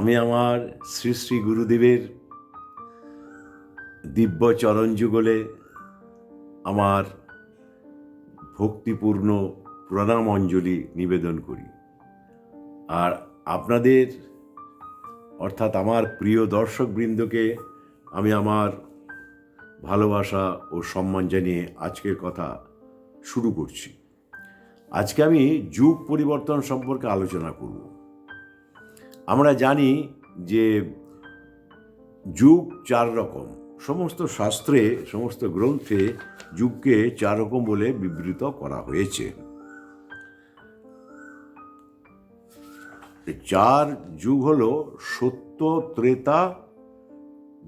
আমি আমার শ্রী শ্রী গুরুদেবের দিব্য চরণ যুগলে আমার ভক্তিপূর্ণ প্রণাম অঞ্জলি নিবেদন করি। আর আপনাদের, অর্থাৎ আমার প্রিয় দর্শকবৃন্দকে আমি আমার ভালোবাসা ও সম্মান জানিয়ে আজকের কথা শুরু করছি। আজকে আমি যুগ পরিবর্তন সম্পর্কে আলোচনা করব। আমরা জানি যে যুগ চার রকম। সমস্ত শাস্ত্রে, সমস্ত গ্রন্থে যুগকে চার রকম বলে বিবৃত করা হয়েছে। চার যুগ হলো সত্য, ত্রেতা,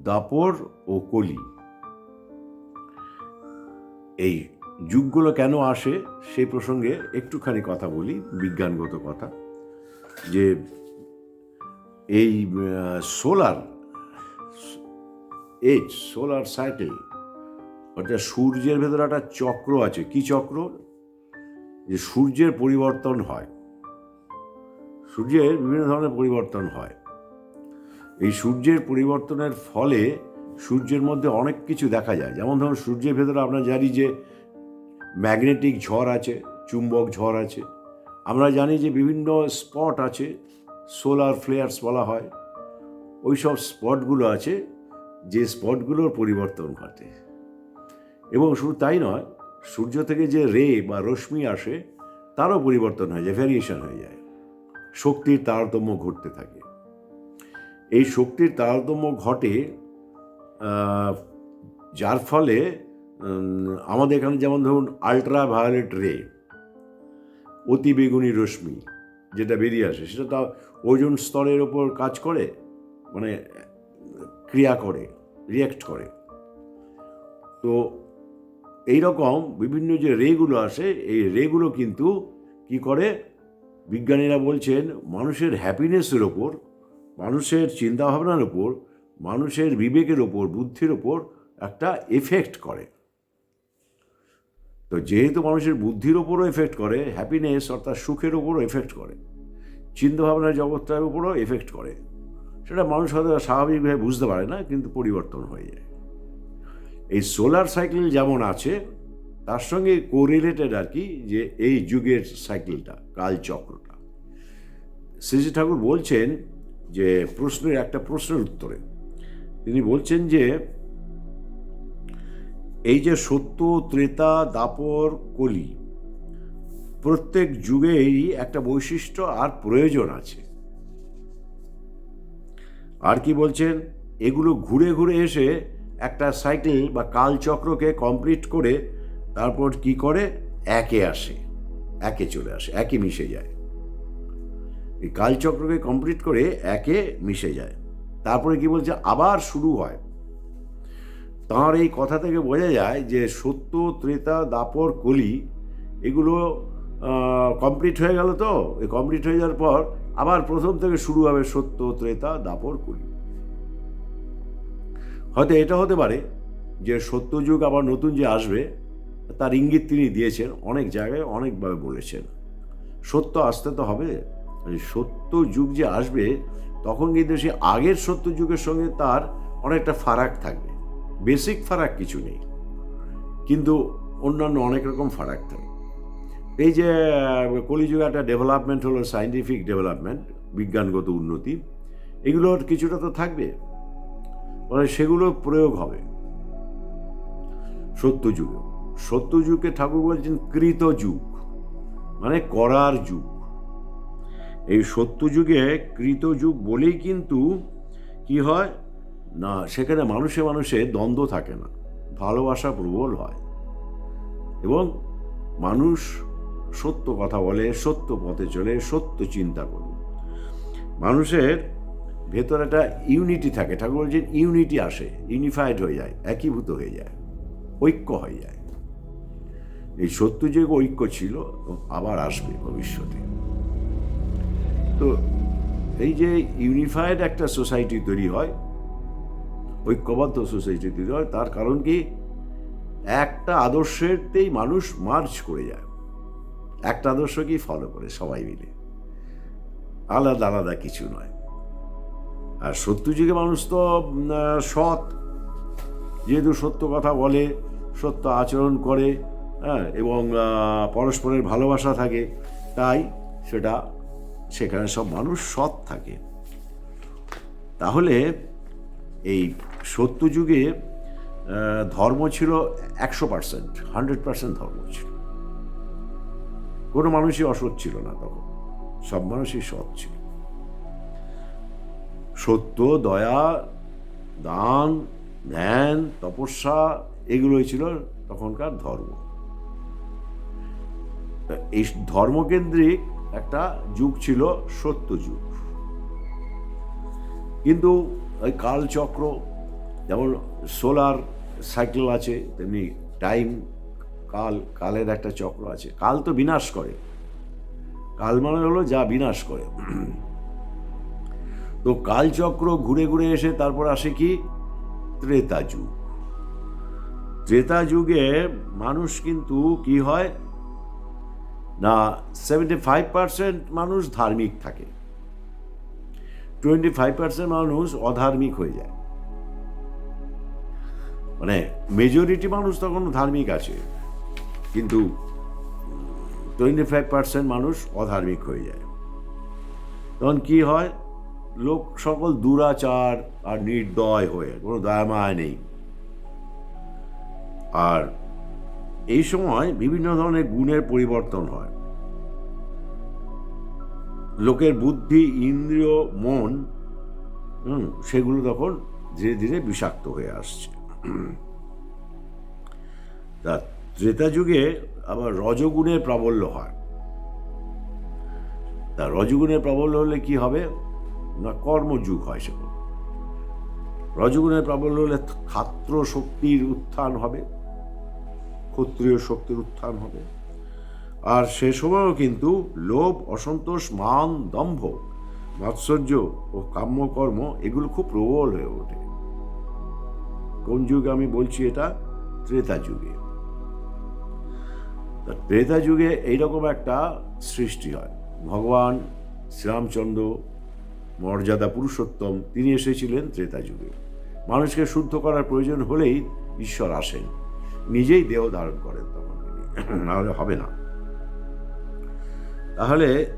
দাপর ও কলি। এই যুগগুলো কেন আসে? সেই প্রসঙ্গে একটুখানি কথা বলি, বিজ্ঞানগত কথা। যে এই সোলার এজ সোলার সাইকেল অর্থাৎ সূর্যের ভেতরে একটা চক্র আছে। কি চক্র? যে সূর্যের পরিবর্তন হয়। সূর্যের বিভিন্ন ধরনের পরিবর্তন হয়। এই সূর্যের পরিবর্তনের ফলে সূর্যের মধ্যে অনেক কিছু দেখা যায়। যেমন ধরুন, সূর্যের ভেতরে আমরা জানি যে ম্যাগনেটিক ঝড় আছে, চুম্বক ঝড় আছে। আমরা জানি যে বিভিন্ন স্পট আছে সোলার ফ্লেয়ার্স বলা হয়। ওই সব স্পটগুলো আছে যে স্পটগুলোর পরিবর্তন ঘটে। এবং শুধু তাই নয়, সূর্য থেকে যে রে বা রশ্মি আসে, তারও পরিবর্তন হয়ে যায় ভ্যারিয়েশন হয়ে যায়। শক্তির তারতম্য ঘটতে থাকে। এই শক্তির তারতম্য ঘটে যার ফলে আমাদের এখানে যেমন ধরুন আল্ট্রা ভায়োলেট রে অতি বেগুনি রশ্মি যেটা বেরিয়ে আসে, সেটা তা ওজন স্তরের ওপর কাজ করে মানে ক্রিয়া করে রিয়াক্ট করে। তো এই রকম বিভিন্ন যে রেগুলো আসে, এই রেগুলো কিন্তু কি করে? বিজ্ঞানীরা বলছেন, মানুষের হ্যাপিনেসের ওপর, মানুষের চিন্তাভাবনার ওপর, মানুষের বিবেকের ওপর, বুদ্ধির ওপর একটা এফেক্ট করে। তো যেহেতু মানুষের বুদ্ধির ওপরও এফেক্ট করে হ্যাপিনেস অর্থাৎ সুখের ওপরও এফেক্ট করে, চিন্তাভাবনার জগৎটার উপরও এফেক্ট করে, সেটা মানুষ হয়তো স্বাভাবিকভাবে বুঝতে পারে না, কিন্তু পরিবর্তন হয়ে যায়। এই সোলার সাইকেল যেমন আছে, তার সঙ্গে কোরিলেটেড আর কি যে এই যুগের সাইকেলটা কালচক্রটা। শ্রীজি ঠাকুর বলছেন যে প্রশ্নের, একটা প্রশ্নের উত্তরে। তিনি বলছেন যে এই যে সত্য, ত্রেতা, দাপর, কলি, প্রত্যেক যুগেই একটা বৈশিষ্ট্য আর প্রয়োজন আছে। আর কি বলছেন? এগুলো ঘুরে ঘুরে এসে একটা সাইকেল বা কালচক্রকে কমপ্লিট করে তারপর কি করে? একে আসে, একে চলে আসে, একে মিশে যায়। এই কালচক্রকে কমপ্লিট করে একে মিশে যায়। তারপরে কি বলছে? আবার শুরু হয়। তাঁর এই কথা থেকে বোঝা যায় যে সত্য, ত্রেতা, দাপর, কলি এগুলো কমপ্লিট হয়ে গেল তো? এই কমপ্লিট হয়ে যাওয়ার পর আবার প্রথম থেকে শুরু হবে সত্য, ত্রেতা, দাপর, কলি। হয়তো এটা হতে পারে যে সত্যযুগ আবার নতুন যে আসবে, তার ইঙ্গিত তিনি দিয়েছেন, অনেক জায়গায় অনেকভাবে বলেছেন। সত্য আসতে তো হবে। সত্য যুগ যে আসবে, তখন কিন্তু সে আগের সত্য যুগের সঙ্গে তার অনেকটা ফারাক থাকবে। বেসিক ফারাক কিছু নেই। কিন্তু অন্যান্য অনেক রকম ফারাক থাকে। এই যে কলিযুগে একটা ডেভেলপমেন্ট হলো সায়েন্টিফিক ডেভেলপমেন্ট বিজ্ঞানগত উন্নতি, এগুলোর কিছুটা তো থাকবে। মানে সেগুলো প্রয়োগ হবে। সত্যযুগে। সত্যযুগকে ঠাকুর বলছেন কৃত যুগ মানে করার যুগ। এই সত্যযুগে কৃত যুগ বলেই কিন্তু কি হয়? না, সেখানে মানুষে মানুষে দ্বন্দ্ব থাকে না। ভালোবাসা প্রবল হয়। এবং মানুষ সত্য কথা বলে, সত্য পথে চলে, সত্য চিন্তা করে। মানুষের ভেতরে একটা ইউনিটি থাকে। ঠাকুর বলছেন, ইউনিটি আসে, ইউনিফাইড হয়ে যায়, একীভূত হয়ে যায়, ঐক্য হয়ে যায়। এই সত্য যে ঐক্য ছিল আবার আসবে ভবিষ্যতে। তো এই যে ইউনিফাইড একটা সোসাইটি তৈরি হয় ঐক্যবদ্ধ সোসাইটি হয়, তার কারণ কি? একটা আদর্শেরতেই মানুষ মার্চ করে যায়। একটা আদর্শকেই ফলো করে সবাই মিলে। আলাদা আলাদা কিছু নয়। আর সত্যযুগে মানুষ তো সৎ। যেহেতু সত্য কথা বলে, সত্য আচরণ করে হ্যাঁ এবং পরস্পরের ভালোবাসা থাকে, তাই সেটা, সেখানে সব মানুষ সৎ থাকে। তাহলে এই সত্যযুগে আহ, ধর্ম ছিল একশো পার্সেন্ট হান্ড্রেড পার্সেন্ট ধর্ম ছিল। কোনো মানুষই অসৎ ছিল না তখন সব মানুষই সৎ ছিল। সত্য দয়া দান ধ্যান তপস্যা এগুলোই ছিল তখনকার ধর্ম। এই ধর্মকেন্দ্রিক একটা যুগ ছিল সত্য যুগ। কিন্তু ওই কালচক্র যেমন সোলার সাইকেল আছে, তেমনি টাইম, কাল, কালের একটা চক্র আছে। কাল তো বিনাশ করে। কাল মানে হলো যা বিনাশ করে। তো কালচক্র ঘুরে ঘুরে এসে তারপর আসে কি? ত্রেতা যুগ। ত্রেতা যুগে মানুষ কিন্তু কি হয়? না সেভেন্টি ফাইভ পার্সেন্ট মানুষ ধার্মিক থাকে। টোয়েন্টি ফাইভ পার্সেন্ট মানুষ অধার্মিক হয়ে যায়। মানে মেজরিটি মানুষ তখন ধার্মিক আছে। কিন্তু টোয়েন্টি ফাইভ পার্সেন্ট মানুষ অধার্মিক হয়ে যায়। তখন কি হয়? লোক সকল দুরাচার আর নির্দয় হয়ে, কোনো দয়ামায় নেই। আর এই সময় বিভিন্ন ধরনের গুণের পরিবর্তন হয়। লোকের বুদ্ধি, ইন্দ্রিয়, মন সেগুলো তখন ধীরে ধীরে বিষাক্ত হয়ে আসছে। তা ত্রেতা যুগে আবার রজগুণের প্রাবল্য হয়। তা রজগুণের প্রাবল্য হলে কি হবে? না কর্মযুগ হয় সেগুলো। রজগুণের প্রাবল্য হলে খাত্র শক্তির উত্থান হবে, ক্ষত্রিয় শক্তির উত্থান হবে। আর সে সময়ও কিন্তু লোভ, অসন্তোষ, মান, দম্ভ, মাৎসর্য ও কাম্যকর্ম এগুলো খুব প্রবল হয়ে ওঠে। কোন যুগে আমি বলছি এটা? ত্রেতা যুগে। ত্রেতা যুগে এইরকম একটা সৃষ্টি হয়। ভগবান, শ্রীরামচন্দ্র, মর্যাদা পুরুষোত্তম, তিনি এসেছিলেন ত্রেতা যুগে। মানুষকে শুদ্ধ করার প্রয়োজন হলেই ঈশ্বর আসেন। নিজেই দেহ ধারণ করেন তখন তিনি। নাহলে হবে না। তাহলে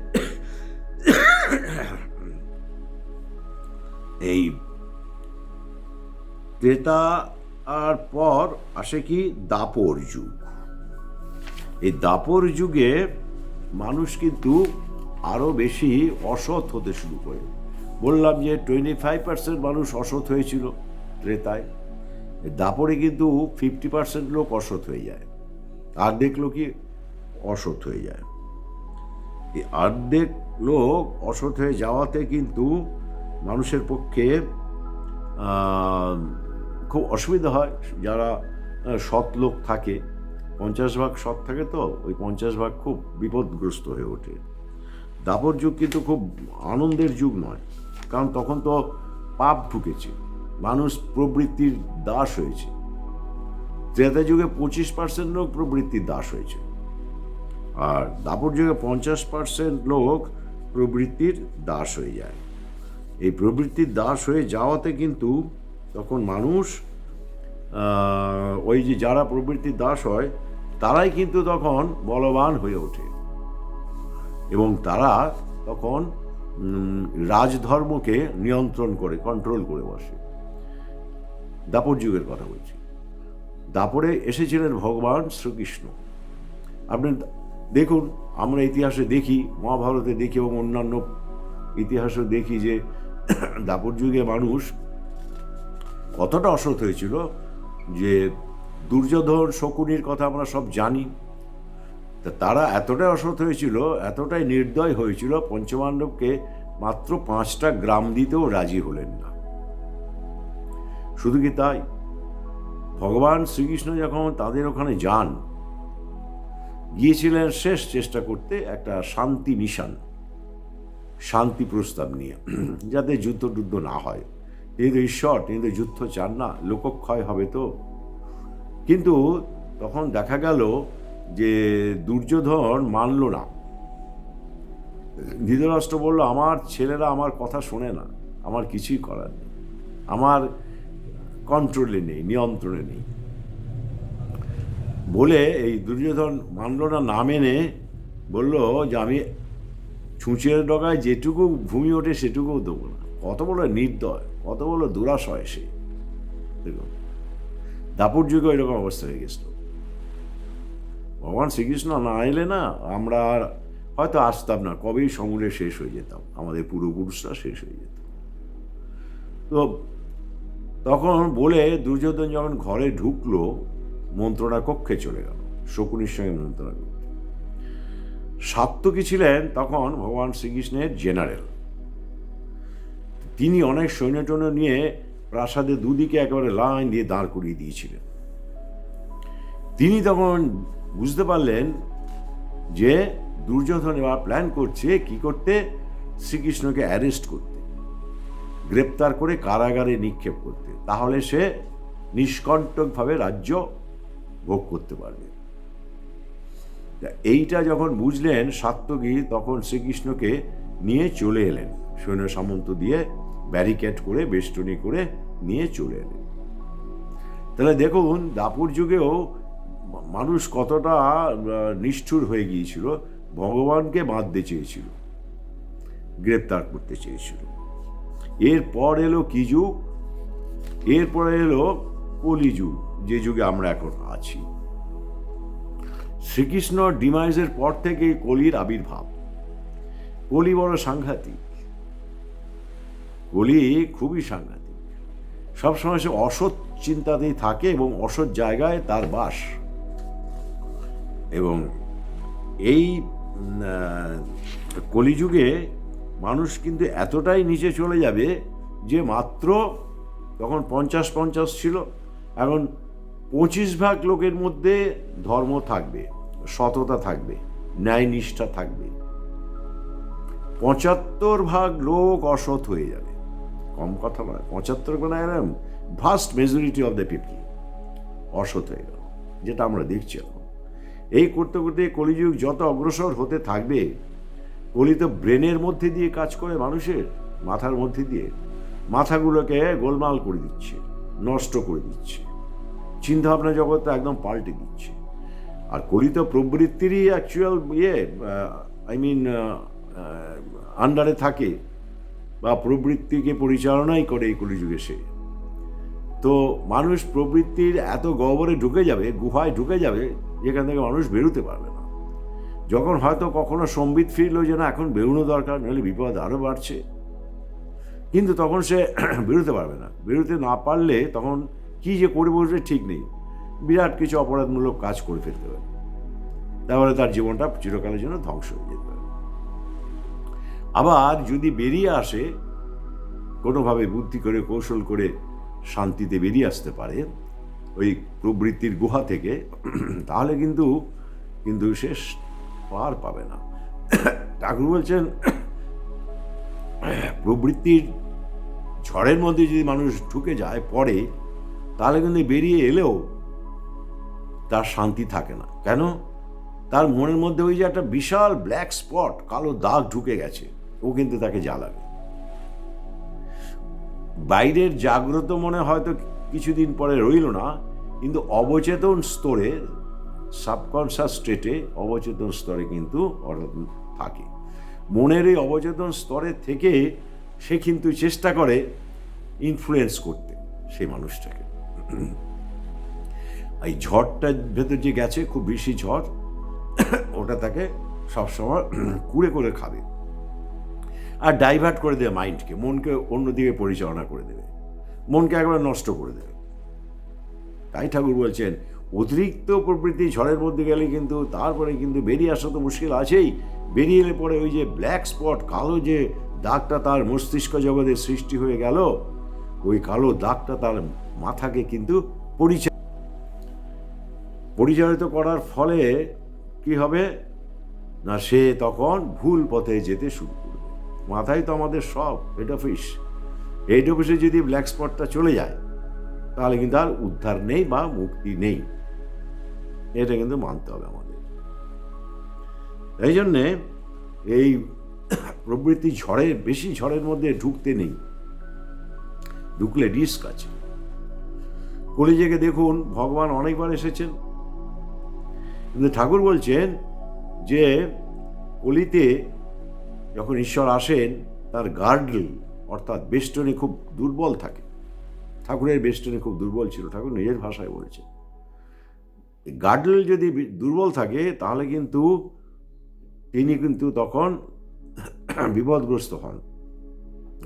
এই ত্রেতা আর পর আসে কি দাপর যুগ। এই দাপর যুগে মানুষ কিন্তু আরও বেশি অসৎ হতে শুরু করে। বললাম যে টোয়েন্টি ফাইভ পার্সেন্ট মানুষ অসৎ হয়েছিল ত্রেতায়। দাপরে কিন্তু ফিফটি পার্সেন্ট লোক অসৎ হয়ে যায়। আর দেখল কি অসৎ হয়ে যায়। এই অর্ধেক লোক অসৎ হয়ে যাওয়াতে কিন্তু মানুষের পক্ষে খুব অসুবিধা হয়। যারা সৎ লোক থাকে, পঞ্চাশ ভাগ সৎ থাকে তো, ওই পঞ্চাশ ভাগ খুব বিপদগ্রস্ত হয়ে ওঠে। দাপর যুগ কিন্তু খুব আনন্দের যুগ নয়, কারণ তখন তো পাপ ঢুকেছে, মানুষ প্রবৃত্তির দাস হয়েছে। ত্রেতা যুগে পঁচিশ পার্সেন্ট লোক প্রবৃত্তির দাস হয়েছে, আর দাপর যুগে পঞ্চাশ পার্সেন্ট লোক প্রবৃত্তির দাস হয়ে যায়। এই প্রবৃত্তির দাস হয়ে যাওয়াতে কিন্তু তখন মানুষ ওই যে যারা প্রবৃত্তির দাস হয়, তারাই কিন্তু তখন বলবান হয়ে ওঠে। এবং তারা তখন রাজধর্মকে নিয়ন্ত্রণ করে কন্ট্রোল করে বসে। দাপর যুগের কথা বলছি। দাপরে এসেছিলেন ভগবান শ্রীকৃষ্ণ। আপনি দেখুন, আমরা ইতিহাসে দেখি, মহাভারতে দেখি এবং অন্যান্য ইতিহাসে দেখি যে, দাপর যুগে মানুষ কতটা অসৎ হয়েছিল যে দুর্যোধন, শকুনির কথা আমরা সব জানি। তা তারা এতটাই অসৎ হয়েছিল, এতটাই নির্দয় হয়েছিল পঞ্চপাণ্ডবকে মাত্র পাঁচটা গ্রাম দিতেও রাজি হলেন না। শুধু কি তাই? ভগবান শ্রীকৃষ্ণ যখন তাদের ওখানে যান, গিয়েছিলেন শেষ চেষ্টা করতে একটা শান্তি মিশন, শান্তি প্রস্তাব নিয়ে, যাতে যুদ্ধ টুদ্ধ না হয়। তিনি তো ঈশ্বর, তিনি তো যুদ্ধ চান না, লোকক্ষয় হবে তো। কিন্তু তখন দেখা গেল যে দুর্যোধন মানল না। ধৃতরাষ্ট্র বলল, আমার ছেলেরা আমার কথা শোনে না, আমার কিছুই করার নেই, আমার কন্ট্রোলে নেই, নিয়ন্ত্রণে নেই। বলে এই দুর্যোধন মানল না না মেনে বলল যে, আমি ছুঁচের ডগায় যেটুকু ভূমি ওঠে সেটুকুও দেবো না। কত বড় নির্দয়। কত বড় দুরাশয় সে। দেখুন, দাপুর যুগে এরকম অবস্থা হয়ে গেছিল। ভগবান শ্রীকৃষ্ণ না এলে না আমরা আর হয়তো আসতাম না, কবেই সমূলে শেষ হয়ে যেতাম, আমাদের পূর্বপুরুষরা শেষ হয়ে যেত। তো তখন বলে দুর্যোধন যখন ঘরে ঢুকলো, মন্ত্রণা কক্ষে চলে গেল, শকুনির সঙ্গে মন্ত্রণা সাত্তকী ছিলেন তখন ভগবান শ্রীকৃষ্ণের জেনারেল। তিনি অনেক সৈন্য টৈন্য নিয়ে প্রাসাদে দুদিকে একেবারে লাইন দিয়ে দাঁড় করিয়ে দিয়েছিলেন। তিনি তখন বুঝতে পারলেন যে দুর্যোধন এবার প্ল্যান করছে কি করতে? শ্রীকৃষ্ণকে অ্যারেস্ট করতে। গ্রেপ্তার করে কারাগারে নিক্ষেপ করতে। তাহলে সে নিষ্কণ্টকভাবে রাজ্য ভোগ করতে পারবে। এইটা যখন বুঝলেন সাত্যকী তখন শ্রীকৃষ্ণকে নিয়ে চলে এলেন সৈন্য সামন্ত দিয়ে। ব্যারিকেড করে, বেষ্টনী করে নিয়ে চলে এলেন। তাহলে দেখুন, দাপুর যুগেও মানুষ কতটা নিষ্ঠুর হয়ে গিয়েছিল, ভগবানকে বাঁধতে চেয়েছিল, গ্রেপ্তার করতে চেয়েছিল। এরপর এলো কি যুগ? এরপরে এলো কলি যুগ, যে যুগে আমরা এখন আছি। শ্রীকৃষ্ণ ডিমাইজের পর থেকে কলির আবির্ভাব। কলি বড় সাংঘাতিক। কলি খুবই সাংঘাতিক। সবসময় সে অসৎ চিন্তাতেই থাকে এবং অসৎ জায়গায় তার বাস। এবং এই কলিযুগে মানুষ কিন্তু এতটাই নিচে চলে যাবে যে মাত্র তখন পঞ্চাশ পঞ্চাশ ছিল, এখন পঁচিশ ভাগ লোকের মধ্যে ধর্ম থাকবে, সততা থাকবে ন্যায় নিষ্ঠা থাকবে। পঁচাত্তর ভাগ লোক অসৎ হয়ে যাবে। কম কথা নয় পঁচাত্তর মানে এরম vast majority of the people অসৎ হয়ে গেল, যেটা আমরা দেখছি এখন। এই করতে করতে কলিযুগ যত অগ্রসর হতে থাকবে কলি তো ব্রেনের মধ্যে দিয়ে কাজ করে মানুষের মাথার মধ্যে দিয়ে মাথাগুলোকে গোলমাল করে দিচ্ছে, নষ্ট করে দিচ্ছে, চিন্তাভাবনা জগৎটা একদম পাল্টে দিচ্ছে। আর কলি তো প্রবৃত্তিরই অ্যাকচুয়াল ইয়ে আই মিন আন্ডারে থাকে বা প্রবৃত্তিকে পরিচালনাই করে এই কলিযুগে সে। তো মানুষ প্রবৃত্তির এত গহ্বরে ঢুকে যাবে, গুহায় ঢুকে যাবে, যেখান থেকে মানুষ বেরোতে পারবে না। যখন হয়তো কখনো সম্বিত ফিরলো যে না, এখন বেরোনো দরকার, নাহলে বিপদ আরও বাড়ছে। কিন্তু তখন সে বেরোতে পারবে না। বেরোতে না পারলে তখন কি যে করে বসবে ঠিক নেই। বিরাট কিছু অপরাধমূলক কাজ করে ফেলতে পারে তাহলে তার জীবনটা চিরকালের জন্য ধ্বংস হয়ে যেতে আবার যদি বেরিয়ে আসে, কোনোভাবে বুদ্ধি করে, কৌশল করে শান্তিতে বেরিয়ে আসতে পারে, ওই প্রবৃত্তির গুহা থেকে, তাহলে কিন্তু কিন্তু শেষ পার পাবে না। ঠাকুর বলছেন, প্রবৃত্তির ঝড়ের মধ্যে যদি মানুষ ঢুকে যায় পরে তাহলে কিন্তু বেরিয়ে এলেও তার শান্তি থাকে না। কেন? তার মনের মধ্যে ওই যে একটা বিশাল ব্ল্যাক স্পট কালো দাগ ঢুকে গেছে। ও কিন্তু তাকে জ্বালাবে। বাইরের জাগ্রত মনে হয়তো কিছুদিন পরে রইল না, কিন্তু অবচেতন স্তরে সাবকনশাস স্টেটে অবচেতন স্তরে কিন্তু থাকে। মনের এই অবচেতন স্তরে থেকে সে কিন্তু চেষ্টা করে ইনফ্লুয়েন্স করতে সেই মানুষটাকে। এই ঝড়টার ভেতর যে গেছে, খুব বেশি ঝড়, ওটা তাকে সবসময় কুড়ে করে খাবে। আর ডাইভার্ট করে দেবে মাইন্ডকে মনকে অন্যদিকে পরিচালনা করে দেবে, মনকে একবার নষ্ট করে দেবে। তাই ঠাকুর বলছেন, অতিরিক্ত প্রবৃত্তি ঝড়ের মধ্যে গেলে কিন্তু তারপরে কিন্তু বেরিয়ে আসা তো মুশকিল আছেই। বেরিয়ে এলে পরে ওই যে ব্ল্যাক স্পট কালো যে দাগটা তার মস্তিষ্ক জগতে সৃষ্টি হয়ে গেল, ওই কালো দাগটা তার মাথাকে কিন্তু পরিচয় পরিচালিত করার ফলে কি হবে? না সে তখন ভুল পথে যেতে শুরু করবে। মাথায় তো আমাদের সব হেড অফিস হেড অফিসে যদি ব্ল্যাক স্পটটা চলে যায়, তাহলে কিন্তু আর উদ্ধার নেই বা মুক্তি নেই। এটা কিন্তু মানতে হবে আমাদের। এই জন্যে এই প্রবৃত্তি ঝড়ে, বেশি ঝড়ের মধ্যে ঢুকতে নেই। ঢুকলে রিস্ক আছে। কলিযুগে দেখুন, ভগবান অনেকবার এসেছেন। কিন্তু ঠাকুর বলছেন যে কলিতে যখন ঈশ্বর আসেন, তার গার্ডল, অর্থাৎ বেষ্টনী খুব দুর্বল থাকে। ঠাকুরের বেষ্টনী খুব দুর্বল ছিল, ঠাকুর নিজের ভাষায় বলেছেন। গার্ডল যদি দুর্বল থাকে, তাহলে কিন্তু তিনি কিন্তু তখন বিপদগ্রস্ত হন,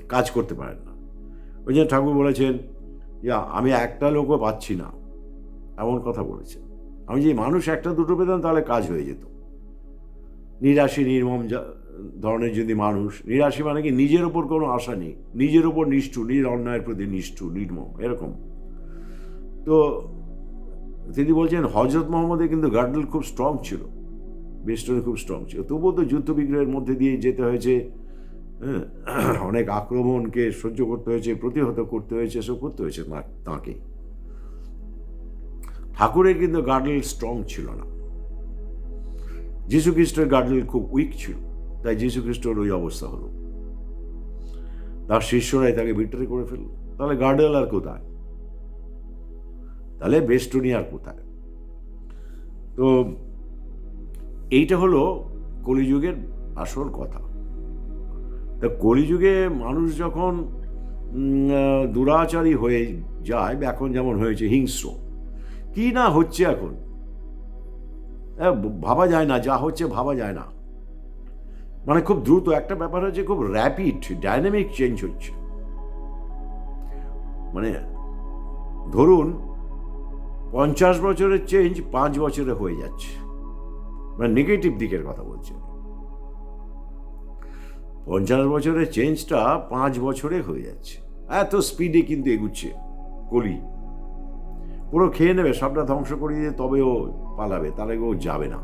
কাজ করতে পারেন না। ওই জন্য ঠাকুর বলেছেন যে, আমি একটা লোকও পাচ্ছি না। এমন কথা বলেছেন। আমি যে মানুষ একটা দুটো পেতাম, তাহলে কাজ হয়ে যেত। নিরাশী, নির্মম ধরনের যদি মানুষ নিরাশী মানে কি নিজের ওপর কোনো আশা নেই নিজের ওপর নিষ্ঠুর নিজের অন্যায়ের প্রতি নিষ্ঠুর নির্মম এরকম। তো তিনি বলছেন হজরত মোহাম্মদের কিন্তু গার্ডেল খুব স্ট্রং ছিল বেস্টনে খুব স্ট্রং ছিল। তবুও তো যুদ্ধ বিগ্রহের মধ্যে দিয়ে যেতে হয়েছে হ্যাঁ, অনেক আক্রমণকে সহ্য করতে হয়েছে প্রতিহত করতে হয়েছে সব করতে হয়েছে তাঁকে। ঠাকুরের কিন্তু গার্ডেল স্ট্রং ছিল না। যীশু খ্রিস্টের গার্ডেল খুব উইক ছিল। তাই যীশু খ্রিস্টর ওই অবস্থা হলো। তার শিষ্যরাই তাকে বিট্রে করে ফেলল। তাহলে গার্ডেল আর কোথায়? তাহলে বেস্টনি আর কোথায়? তো এইটা হলো কলিযুগের আসল কথা। তা কলিযুগে মানুষ যখন দুরাচারী হয়ে যায় এখন যেমন হয়েছে হিংস্র, কি না হচ্ছে এখন? ভাবা যায় না, যা হচ্ছে ভাবা যায় না। মানে খুব দ্রুত। একটা ব্যাপার হচ্ছে খুব র্যাপিড ডাইনামিক চেঞ্জ হচ্ছে। মানে ধরুন, পঞ্চাশ বছরের চেঞ্জ পাঁচ বছরে হয়ে যাচ্ছে। মানে নেগেটিভ দিকের কথা বলছি পঞ্চাশ বছরের চেঞ্জটা পাঁচ বছরে হয়ে যাচ্ছে। এত স্পিডে কিন্তু এগুচ্ছে কলি। পুরো খেয়ে নেবে, সবটা ধ্বংস করে দিয়ে তবে ও পালাবে, তাহলে ও যাবে না।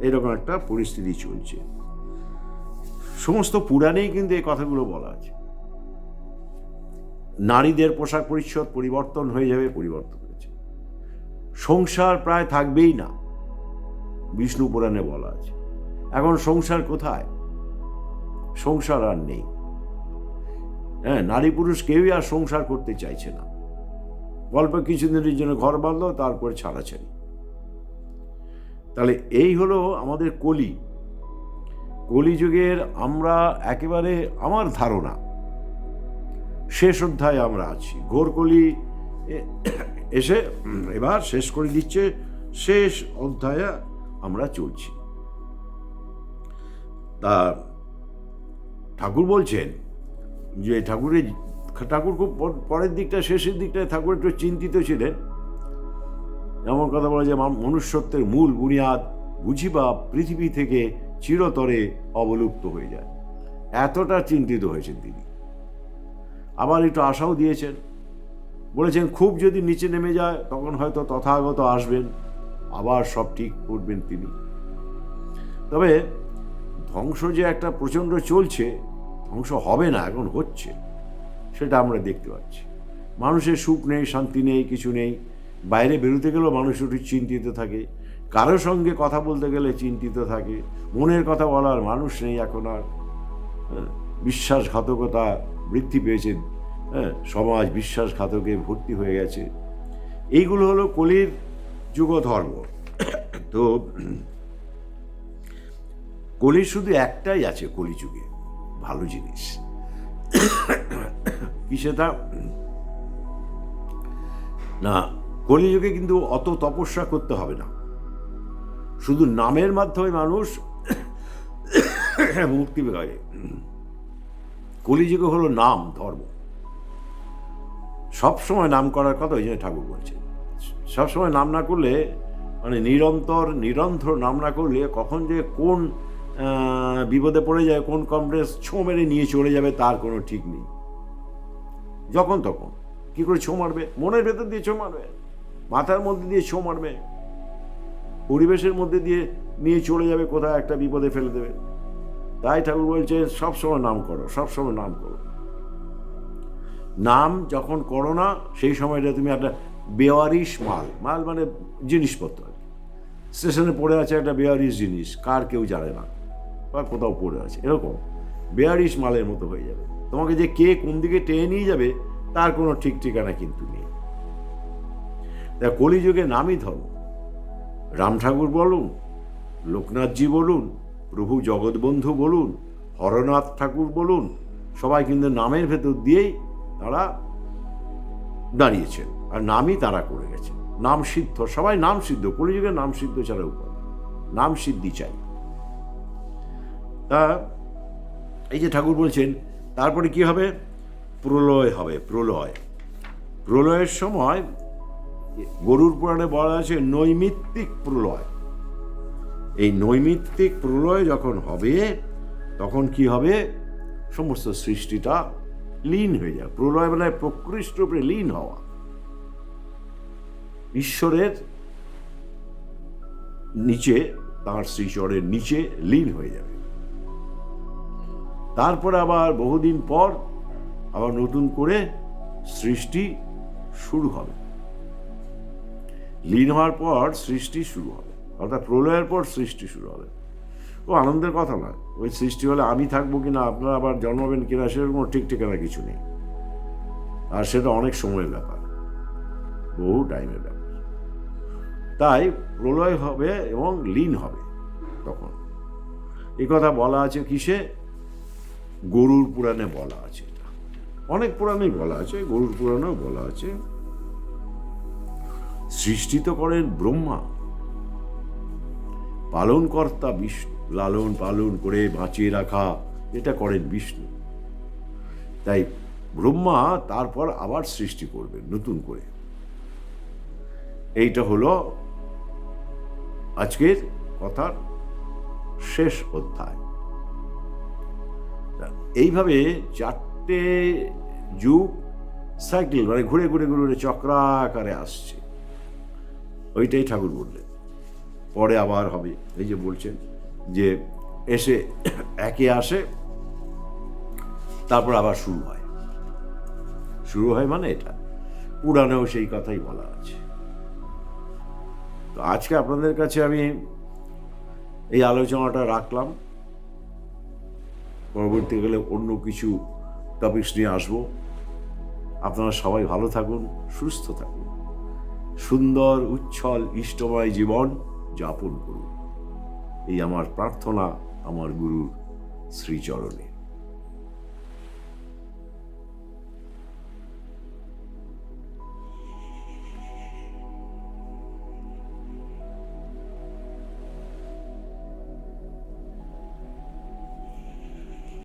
এরকম একটা পরিস্থিতি চলছে। সমস্ত পুরাণেই কিন্তু এই কথাগুলো বলা আছে। নারীদের পোশাক পরিচ্ছদ পরিবর্তন হয়ে যাবে, পরিবর্তন হয়েছে। সংসার প্রায় থাকবেই না, বিষ্ণু পুরাণে বলা আছে। এখন সংসার কোথায়? সংসার আর নেই। হ্যাঁ নারী পুরুষ কেউই আর সংসার করতে চাইছে না। অল্প কিছুদিনের জন্য ঘর বাঁধলো, তারপরে ছাড়াছাড়ি। তাহলে এই হলো আমাদের কলি। কলিযুগের আমরা একেবারে আমার ধারণা। শেষ অধ্যায়ে আমরা আছি। ঘোরকলি এ- এসে এবার শেষ করে দিচ্ছে। শেষ অধ্যায়ে আমরা চলছি। তা ঠাকুর বলছেন যে ঠাকুরের, ঠাকুর খুব পর- পরের দিকটা, শেষের দিকটায় ঠাকুর একটু চিন্তিত ছিলেন। এমন কথা বলা যে মনুষ্যত্বের মূল বুনিয়াদ বুঝিবা পৃথিবী থেকে চিরতরে অবলুপ্ত হয়ে যায়। এতটা চিন্তিত হয়েছেন তিনি। আবার একটু আশাও দিয়েছেন। বলেছেন, খুব যদি নিচে নেমে যায়, তখন হয়তো তথাগত আসবেন। আবার সব ঠিক করবেন তিনি। তবে ধ্বংস যে একটা প্রচণ্ড চলছে, ধ্বংস হবে না, এখন হচ্ছে। সেটা আমরা দেখতে পাচ্ছি। মানুষের সুখ নেই, শান্তি নেই, কিছু নেই। বাইরে বেরোতে গেলেও মানুষ একটু চিন্তিত থাকে। কারও সঙ্গে কথা বলতে গেলে চিন্তিত থাকে। মনের কথা বলার মানুষ নেই এখন আর। হ্যাঁ, বিশ্বাসঘাতকতা বৃদ্ধি পেয়েছে হ্যাঁ সমাজ বিশ্বাসঘাতকে ভর্তি হয়ে গেছে। এইগুলো হলো কলির যুগ ধর্ম তো কলির শুধু একটাই আছে কলিযুগে। ভালো জিনিস। কি সেটা না কলিযুগে কিন্তু অত তপস্যা করতে হবে না। শুধু নামের মাধ্যমে মানুষ মুক্তি পায়। কলিযুগে হলো নাম, ধর্ম। সব সময় নাম করার কথা ওই জন্য ঠাকুর বলছে। সবসময় নাম না করলে মানে নিরন্তর নিরন্তর নাম না করলে কখন যে কোন বিপদে পড়ে যায়, কোন কমপ্লেক্স ছো মেরে নিয়ে চলে যাবে তার কোনো ঠিক নেই। যখন তখন। কি করে ছো মারবে? মনের ভেতর দিয়ে ছো মারবে। মাথার মধ্যে দিয়ে ছো মারবে, পরিবেশের মধ্যে দিয়ে নিয়ে চলে যাবে, কোথায় একটা বিপদে ফেলে দেবে। তাই ঠাকুর বলছে সবসময় নাম করো সবসময় নাম করো। নাম যখন করো না, সেই সময়টা তুমি একটা বেওয়ারিশ মাল মাল মানে জিনিসপত্র। আর। স্টেশনে পড়ে আছে একটা বেওয়ারিশ জিনিস, কার কেউ জানে না, বা কোথাও পড়ে আছে, এরকম। বেয়ারিশ মালের মতো হয়ে যাবে। তোমাকে যে কে কোন দিকে টেনে নিয়ে যাবে, তার কোনো ঠিক ঠিকানা কিন্তু নেই। তা কলিযুগে নামই ধর্ম রাম ঠাকুর বলুন, লোকনাথজি বলুন, প্রভু জগৎবন্ধু বলুন, হরনাথ ঠাকুর বলুন, সবাই কিন্তু নামের ভেতর দিয়েই তারা দাঁড়িয়েছেন। আর নামই তারা করে গেছে নাম সিদ্ধ, সবাই নাম সিদ্ধ, কলিযুগে নাম সিদ্ধ ছাড়া উপায় নাম সিদ্ধি চাই। তা এই যে ঠাকুর বলছেন, তারপরে কি হবে? প্রলয় হবে, প্রলয়। প্রলয়ের সময় গরুর পুরাণে বলা আছে নৈমিত্তিক প্রলয়। এই নৈমিত্তিক প্রলয় যখন হবে, তখন কি হবে? সমস্ত সৃষ্টিটা লীন হয়ে যায় প্রলয় মানে প্রকৃষ্ট রূপে লীন হওয়া। ঈশ্বরের নিচে, তাঁর শ্রীচরের নিচে লীন হয়ে যাবে। তারপরে আবার বহুদিন পর আবার নতুন করে সৃষ্টি শুরু হবে। লীন হওয়ার পর সৃষ্টি শুরু হবে। অর্থাৎ প্রলয়ের পর সৃষ্টি শুরু হবে। ও আনন্দের কথা নয়। ওই সৃষ্টি হলে আমি থাকব কিনা আপনারা আবার জন্মাবেন কিনা সেরকম ঠিক ঠিকানা কিছু নেই। আর সেটা অনেক সময়ের ব্যাপার। বহু টাইমের ব্যাপার। তাই প্রলয় হবে এবং লীন হবে তখন। এ কথা বলা আছে কিসে? গরুর পুরাণে বলা আছে অনেক পুরাণেই বলা আছে, গরুর পুরাণেও বলা আছে। সৃষ্টি তো করেন ব্রহ্মা। পালনকর্তা বিষ্ণু লালন পালন করে বাঁচিয়ে রাখা, এটা করেন বিষ্ণু। তাই ব্রহ্মা তারপর আবার সৃষ্টি করবেন নতুন করে। এইটা হলো আজকের কথার শেষ অধ্যায়। এইভাবে চারটে যুগ সাইকেল মানে ঘুরে ঘুরে ঘুরে ঘুরে চক্রাকারে আসছে। ওইটাই ঠাকুর বললেন। পরে আবার হবে, এই যে বলছেন যে এসে একে আসে, তারপর আবার শুরু হয়। শুরু হয় মানে এটা, পুরাণেও সেই কথাই বলা আছে। তো আজকে আপনাদের কাছে আমি এই আলোচনাটা রাখলাম। পরবর্তীকালে অন্য কিছু টপিক্স নিয়ে আসব। আপনারা সবাই ভালো থাকুন, সুস্থ থাকুন। সুন্দর উচ্ছল ইষ্টময় জীবন যাপন করুন। এই আমার প্রার্থনা আমার গুরুর শ্রীচরণে।